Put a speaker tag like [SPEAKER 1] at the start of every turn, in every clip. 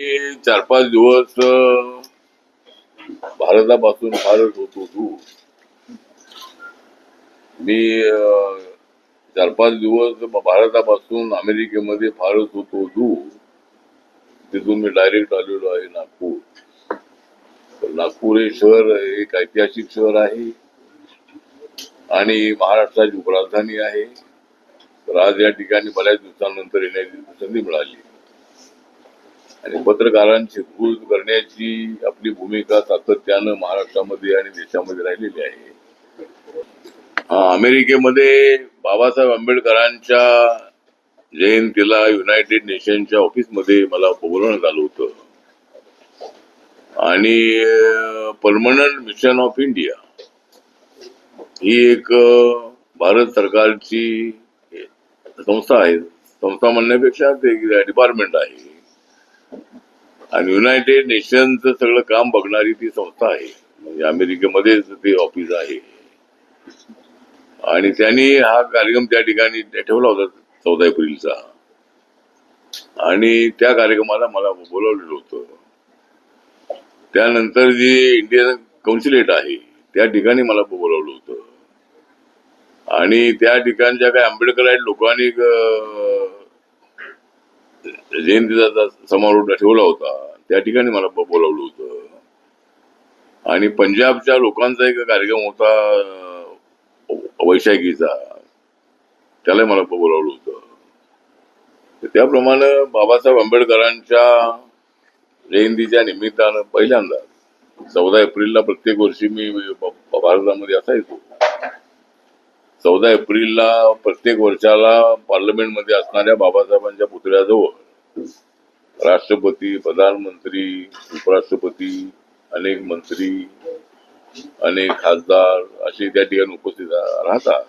[SPEAKER 1] मी चार पाच दिवस भारतापासून फारच होतो दूर मी चार पाच दिवस भारतापासून अमेरिकेमध्ये फारच होतो दूर तिथून मी डायरेक्ट आलेलो आहे नागपूर. नागपूर हे शहर एक ऐतिहासिक शहर आहे. आणि महाराष्ट्राची उपराजधानी आहे. तर आज या ठिकाणी बऱ्याच दिवसानंतर येण्याची संधी मिळाली. आणि पत्रकारांची भूल करण्याची आपली भूमिका सातत्यानं महाराष्ट्रामध्ये आणि देशामध्ये राहिलेली आहे. अमेरिकेमध्ये बाबासाहेब आंबेडकरांच्या जयंतीला युनायटेड नेशनच्या ऑफिसमध्ये मला बोलवण्यात आलं होतं. आणि परमनंट मिशन ऑफ इंडिया ही एक भारत सरकारची संस्था आहे. संस्था म्हणण्यापेक्षा ते डिपार्टमेंट आहे. आणि युनायटेड नेशनचं सगळं काम बघणारी ती संस्था आहे. म्हणजे अमेरिकेमध्येच ते ऑफिस आहे. आणि त्यांनी हा कार्यक्रम त्या ठिकाणी ठेवला होता चौदा एप्रिलचा. आणि त्या कार्यक्रमाला मला बोलावलेलं होतं. त्यानंतर जी इंडियन कौन्सिलेट आहे त्या ठिकाणी मला बोलावलं होतं. आणि त्या ठिकाणच्या काही आंबेडकर लोकांनी जयंतीचा समारोह ठेवला होता. त्या ठिकाणी मला बोलावलं होतं. आणि पंजाबच्या लोकांचा एक कार्यक्रम होता वैशाखीचा. त्याला मला बोलावलं होतं. तर त्याप्रमाणे बाबासाहेब आंबेडकरांच्या जयंतीच्या निमित्तानं पहिल्यांदा चौदा एप्रिलला प्रत्येक वर्षी मी भारतामध्ये असायचो. चौदा एप्रिलला प्रत्येक वर्षाला पार्लमेंटमध्ये असणाऱ्या बाबासाहेबांच्या पुतळ्याजवळ राष्ट्रपती प्रधानमंत्री उपराष्ट्रपती अनेक मंत्री अनेक खासदार असे त्या ठिकाणी उपस्थित राहतात.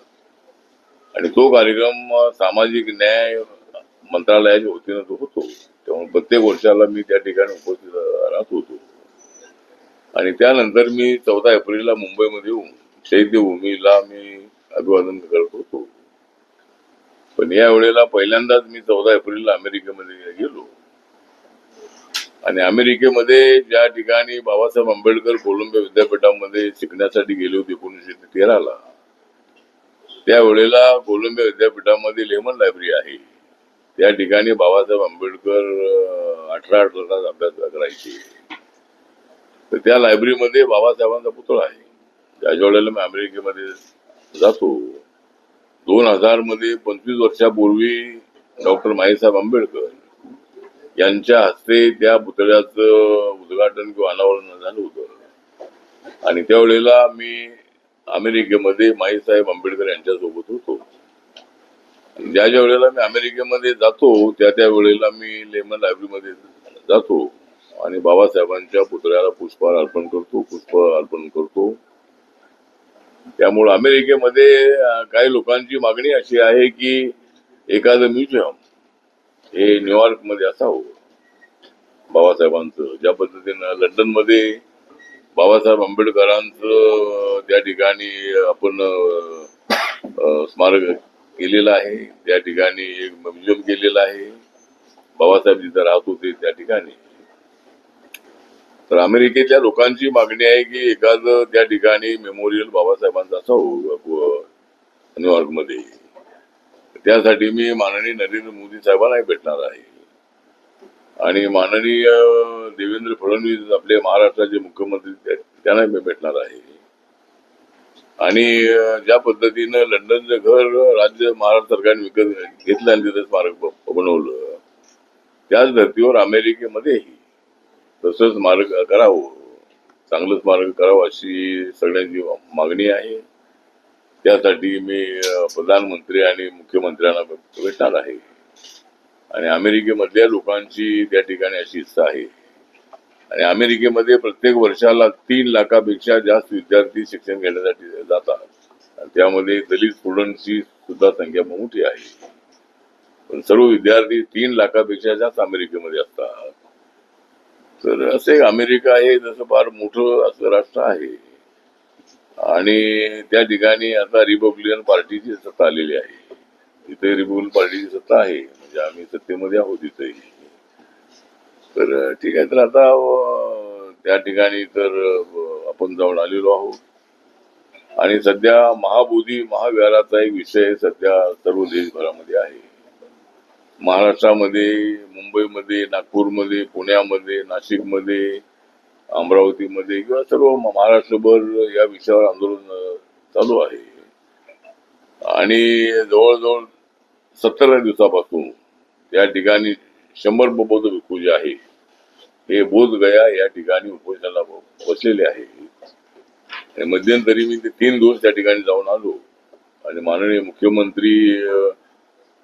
[SPEAKER 1] आणि तो कार्यक्रम सामाजिक न्याय मंत्रालयाच्या वतीनं तो होतो त्यामुळे प्रत्येक वर्षाला मी त्या ठिकाणी उपस्थित राहत होतो. आणि त्यानंतर मी चौदा एप्रिलला मुंबईमध्ये येऊन चैत्यभूमीला मी अभिवादन करत. होतो पण या वेळेला पहिल्यांदाच मी चौदा एप्रिलला अमेरिकेमध्ये गेलो. आणि अमेरिकेमध्ये ज्या ठिकाणी बाबासाहेब आंबेडकर कोलंबिया विद्यापीठामध्ये शिकण्यासाठी गेले होते एकोणीसशे तेराला त्यावेळेला कोलंबिया विद्यापीठामध्ये लेमन लायब्ररी आहे. त्या ठिकाणी बाबासाहेब आंबेडकर अठरा अठरा तास अभ्यास करायचे. तर त्या लायब्ररीमध्ये बाबासाहेबांचा पुतळा आहे. त्याच्या वेळेला मी अमेरिकेमध्ये जातो. दोन हजारमध्ये पंचवीस वर्षापूर्वी डॉक्टर माईसाहेब आंबेडकर यांच्या हस्ते त्या पुतळ्याचं उद्घाटन किंवा अनावरण झालं होतं. आणि त्यावेळेला मी अमेरिकेमध्ये माईसाहेब आंबेडकर यांच्यासोबत होतो. ज्या ज्या वेळेला मी अमेरिकेमध्ये जातो त्या त्या वेळेला मी लेमन लायब्ररीमध्ये जातो आणि बाबासाहेबांच्या पुतळ्याला पुष्पहार अर्पण करतो पुष्प अर्पण करतो. त्यामुळे अमेरिकेमध्ये काही लोकांची मागणी अशी आहे की एखादं म्युझियम हे न्यूयॉर्कमध्ये असावं. बाबासाहेबांचं ज्या पद्धतीनं लंडनमध्ये बाबासाहेब आंबेडकरांचं त्या ठिकाणी आपण स्मारक केलेलं आहे. त्या ठिकाणी एक म्युझियम केलेलं आहे. बाबासाहेब जिथं राहत होते त्या ठिकाणी. तर अमेरिकेतल्या लोकांची मागणी आहे की एखादं त्या ठिकाणी मेमोरियल बाबासाहेबांचा असावं न्यूयॉर्कमध्ये त्यासाठी मी माननीय नरेंद्र मोदी साहेबांनाही भेटणार आहे. आणि माननीय देवेंद्र फडणवीस आपले महाराष्ट्राचे मुख्यमंत्री त्यांना त्यांनाही मी भेटणार आहे. आणि ज्या पद्धतीनं लंडनचं घर राज्य महाराष्ट्र सरकारने विकत घेतलं आणि तिथं स्मारक बनवलं त्याच धर्तीवर अमेरिकेमध्येही तसंच मार्ग करावं. चांगलंच मार्ग करावं अशी सगळ्यांची मागणी आहे. त्यासाठी मी प्रधानमंत्री आणि मुख्यमंत्र्यांना भेटणार आहे. आणि अमेरिकेमधल्या लोकांची त्या ठिकाणी अशी इच्छा आहे. आणि अमेरिकेमध्ये प्रत्येक वर्षाला तीन लाखापेक्षा जास्त विद्यार्थी शिक्षण घेण्यासाठी जातात. आणि त्यामध्ये दलित स्टुडंटची सुद्धा संख्या मोठी आहे. पण सर्व विद्यार्थी तीन लाखापेक्षा जास्त अमेरिकेमध्ये असतात. तर असे अमेरिका हे जसं फार मोठं असं राष्ट्र आहे. आणि त्या ठिकाणी आता रिपब्लिकन पार्टीची सत्ता आलेली आहे. तिथे रिपब्लिकन पार्टीची सत्ता आहे. म्हणजे आम्ही सत्तेमध्ये आहोत इथेही. तर ठीक आहे तर आता त्या ठिकाणी तर आपण जाऊन आलेलो आहोत. आणि सध्या महाबोधी महाविहाराचा एक विषय सध्या सर्व देशभरामध्ये आहे. महाराष्ट्रामध्ये मुंबईमध्ये नागपूरमध्ये पुण्यामध्ये नाशिकमध्ये अमरावतीमध्ये किंवा सर्व महाराष्ट्रभर या विषयावर आंदोलन चालू आहे. आणि जवळजवळ सत्तर दिवसापासून या ठिकाणी शंभर बौद्ध भिक्खू जे आहे हे बोध गया या ठिकाणी उपोषणाला बसलेले आहे. मध्यंतरी मी ते तीन दिवस त्या ठिकाणी जाऊन आलो. आणि माननीय मुख्यमंत्री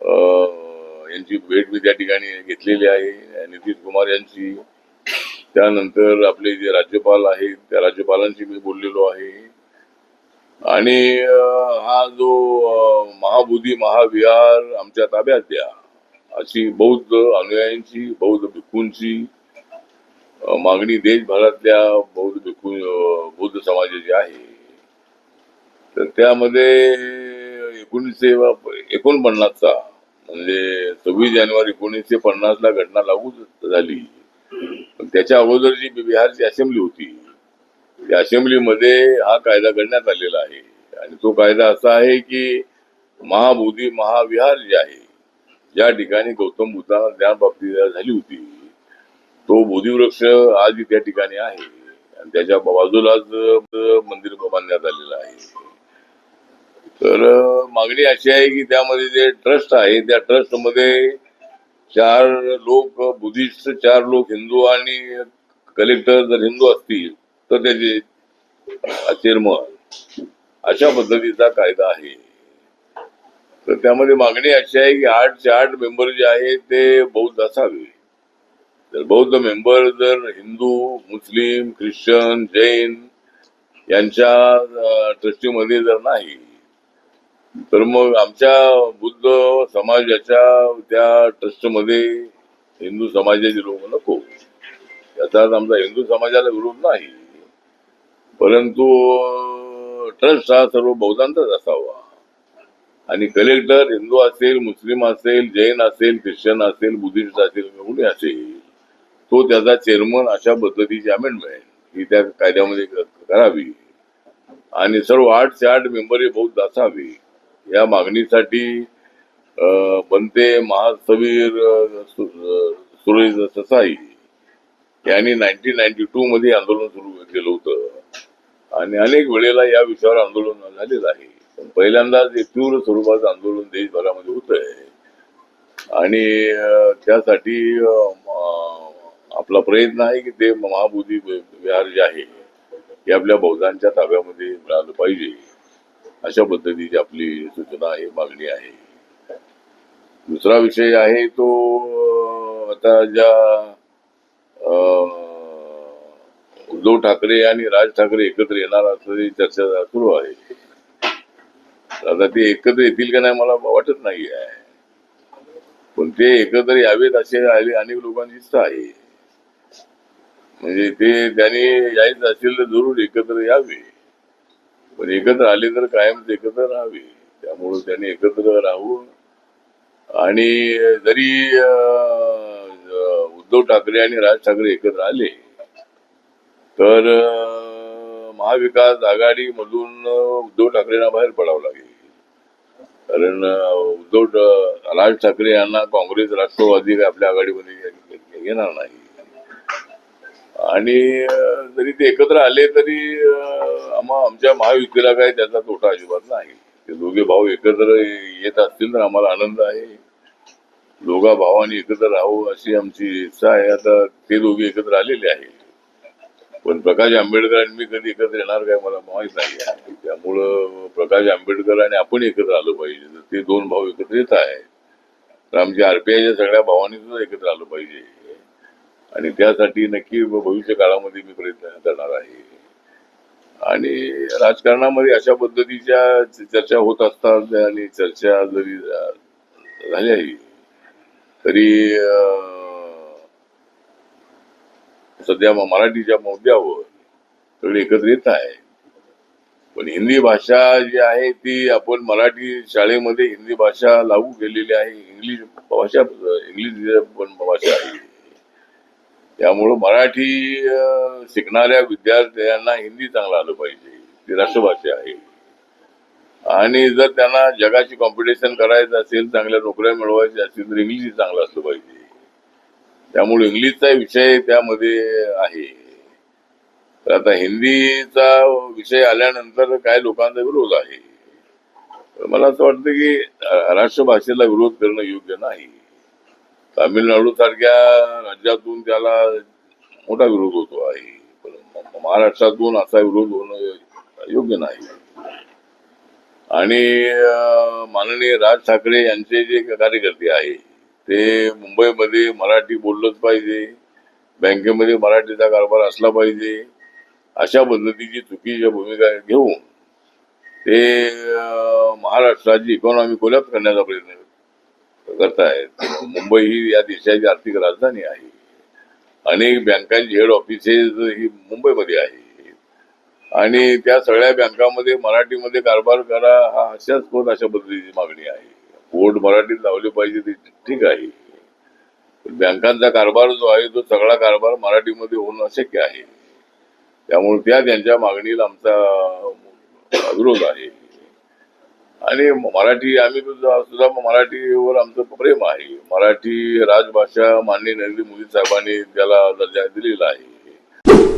[SPEAKER 1] अं, यांची भेट मी त्या ठिकाणी घेतलेली आहे. नितीश कुमार यांची. त्यानंतर आपले जे राज्यपाल आहेत त्या राज्यपालांशी मी बोललेलो आहे. आणि हा जो महाबुद्धी महाबोधी महाविहार आमच्या ताब्यात द्या अशी बौद्ध अनुयायांची बौद्ध भिक्खूंची मागणी देशभरातल्या बौद्ध भिक्खू बौद्ध समाजाची आहे. तर त्यामध्ये एकोणीसशे एकोणपन्नासचा म्हणजे सव्वीस जानेवारी एकोणीसशे पन्नासला घटना लागू झाली. पण त्याच्या अगोदर जी बिहारची असेंब्ली होती त्या असेंब्लीमध्ये हा कायदा करण्यात आलेला आहे. आणि तो कायदा असा आहे की महाबोधी महाविहार जे आहे ज्या ठिकाणी गौतम बुद्धांना ज्ञानप्राप्ती झाली होती तो बोधिवृक्ष आज त्या ठिकाणी आहे. आणि त्याच्या बाजूलाच मंदिर बांधण्यात आलेलं आहे. तर मागणी अशी आहे की त्यामध्ये जे ट्रस्ट आहे त्या ट्रस्टमध्ये चार लोक बुद्धिस्ट चार लोक हिंदू आणि कलेक्टर जर हिंदू असतील तर त्याचे चेअरमन अशा पद्धतीचा कायदा आहे. तर त्यामध्ये मागणी अशी आहे की आठचे आठ मेंबर जे आहे ते बौद्ध असावे. तर बौद्ध मेंबर जर हिंदू मुस्लिम ख्रिश्चन जैन यांच्या ट्रस्टीमध्ये जर नाही तर मग आमच्या बुद्ध समाजाच्या त्या ट्रस्टमध्ये हिंदू समाजाचे लोक नको. याचा आमचा हिंदू समाजाला विरोध नाही. परंतु ट्रस्ट हा सर्व बौद्धांचाच असावा. आणि कलेक्टर हिंदू असेल मुस्लिम असेल जैन असेल ख्रिश्चन असेल बुद्धिस्ट असेल कोणी असेल तो त्याचा चेअरमन अशा पद्धतीची अमेंडमेंट ही त्या कायद्यामध्ये करावी. आणि सर्व आठचे आठ मेंबर हे बौद्ध असावे या मागणीसाठी अं, बनते महासवीर सुरेश ससाई. यांनी नाईन्टीन नाईन्टी टू मध्ये आंदोलन सुरू केलं होतं. आणि अनेक वेळेला या विषयावर आंदोलन झालेलं आहे. पण पहिल्यांदाच एक तीव्र स्वरूपाचं आंदोलन देशभरामध्ये होत आहे आणि त्यासाठी आपला प्रयत्न आहे की ते महाबोधी विहार जे आहे हे आपल्या बौद्धांच्या ताब्यामध्ये मिळालं पाहिजे. अशा पद्धतीची आपली सूचना आहे मागणी आहे. दुसरा विषय आहे तो आता ज्या उद्धव ठाकरे आणि राज ठाकरे एकत्र येणार असल्याची चर्चा सुरू आहे. आता ते एकत्र येतील का नाही मला वाटत नाही आहे. पण ते एकत्र यावेत असे अनेक लोकांची इच्छा आहे. म्हणजे ते त्यांनी यायचं असेल तर जरूर एकत्र यावे. पण एकत्र आले तर कायम एकत्र राहावे. त्यामुळं त्यांनी एकत्र राहून आणि जरी उद्धव ठाकरे आणि राज ठाकरे एकत्र आले तर महाविकास आघाडी मधून उद्धव ठाकरेंना बाहेर पडावं लागेल. कारण उद्धव राज ठाकरे यांना काँग्रेस राष्ट्रवादी आपल्या आघाडीमध्ये येणार घेणार नाही. आणि जरी ते एकत्र आले तरी आम्हा आमच्या महायुतीला काय त्याचा तोटा अजिबात नाही. ते दोघे भाऊ एकत्र येत असतील तर आम्हाला आनंद आहे. दोघा भावांनी एकत्र राहू अशी आमची इच्छा आहे. आता ते दोघे एकत्र आलेले आहे पण प्रकाश आंबेडकर आणि मी कधी एकत्र येणार काय मला माहीत नाही आहे. त्यामुळं प्रकाश आंबेडकर आणि आपण एकत्र आलो पाहिजे. तर ते दोन भाऊ एकत्र येत आहेत. तर आमच्या आरपीआयच्या सगळ्या भावांनी सुद्धा एकत्र आलं पाहिजे. आणि त्यासाठी नक्की भविष्य काळामध्ये मी प्रयत्न करणार आहे. आणि राजकारणामध्ये अशा पद्धतीच्या चर्चा होत असतात आणि चर्चा जरी अं, झाल्याही तरी सध्या मराठीच्या मुद्द्यावर सगळे एकत्र येत आहे पण हिंदी भाषा जी आहे ती आपण मराठी शाळेमध्ये हिंदी भाषा लागू केलेली आहे. इंग्लिश भाषा इंग्लिश पण भाषा आहे त्यामुळं मराठी शिकणाऱ्या विद्यार्थ्यांना हिंदी चांगलं आलं पाहिजे. ती राष्ट्रभाषा आहे. आणि जर त्यांना जगाची कॉम्पिटिशन करायचं असेल चांगल्या नोकऱ्या मिळवायच्या असतील तर इंग्लिश चांगलं असलं पाहिजे. त्यामुळे इंग्लिशचा विषय त्यामध्ये आहे. तर आता हिंदीचा विषय आल्यानंतर काय लोकांचा विरोध आहे? तर मला असं वाटतं की राष्ट्रभाषेला विरोध करणं योग्य नाही. तामिळनाडू सारख्या राज्यातून त्याला मोठा विरोध होतो आहे. महाराष्ट्रातून असा विरोध होणं योग्य नाही. आणि माननीय राज ठाकरे यांचे जे कार्यकर्ते आहे ते मुंबईमध्ये मराठी बोललंच पाहिजे बँकेमध्ये मराठीचा कारभार असला पाहिजे अशा पद्धतीची चुकीच्या भूमिका घेऊन ते महाराष्ट्राची इकॉनॉमी कोलॅप्स करण्याचा प्रयत्न करतायत. मुंबई ही या देशाची आर्थिक राजधानी आहे. अनेक बँकांची हेड ऑफिसेस ही मुंबईमध्ये आहे आणि त्या सगळ्या बँकामध्ये मराठीमध्ये कारभार करा हा हास्यास्पद अशा पद्धतीची मागणी आहे. बोर्ड मराठीत लावले पाहिजे ते ठीक आहे. बँकांचा कारभार जो आहे तो सगळा कारभार मराठीमध्ये होणं अशक्य आहे. त्यामुळे त्या त्यांच्या मागणीला आमचा विरोध आहे. आणि मराठी आम्ही सुद्धा मराठीवर आमचं प्रेम आहे. मराठी राजभाषा माननीय नरेंद्र मोदी साहेबांनी त्याला दर्जा दिलेला आहे